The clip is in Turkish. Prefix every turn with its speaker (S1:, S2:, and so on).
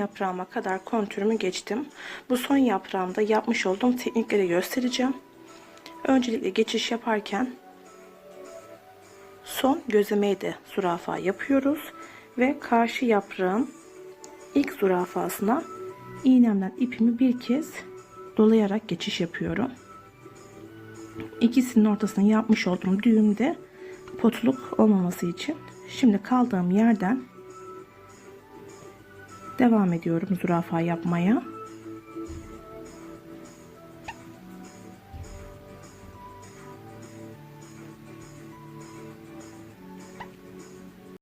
S1: yaprağıma kadar kontürümü geçtim. Bu son yaprağımda yapmış olduğum teknikleri göstereceğim. Öncelikle geçiş yaparken son gözlemeyi de zürafa yapıyoruz ve karşı yaprağın ilk zürafasına iğnemden ipimi bir kez dolayarak geçiş yapıyorum. İkisinin ortasına yapmış olduğum düğümde potluk olmaması için şimdi kaldığım yerden devam ediyorum zürafa yapmaya.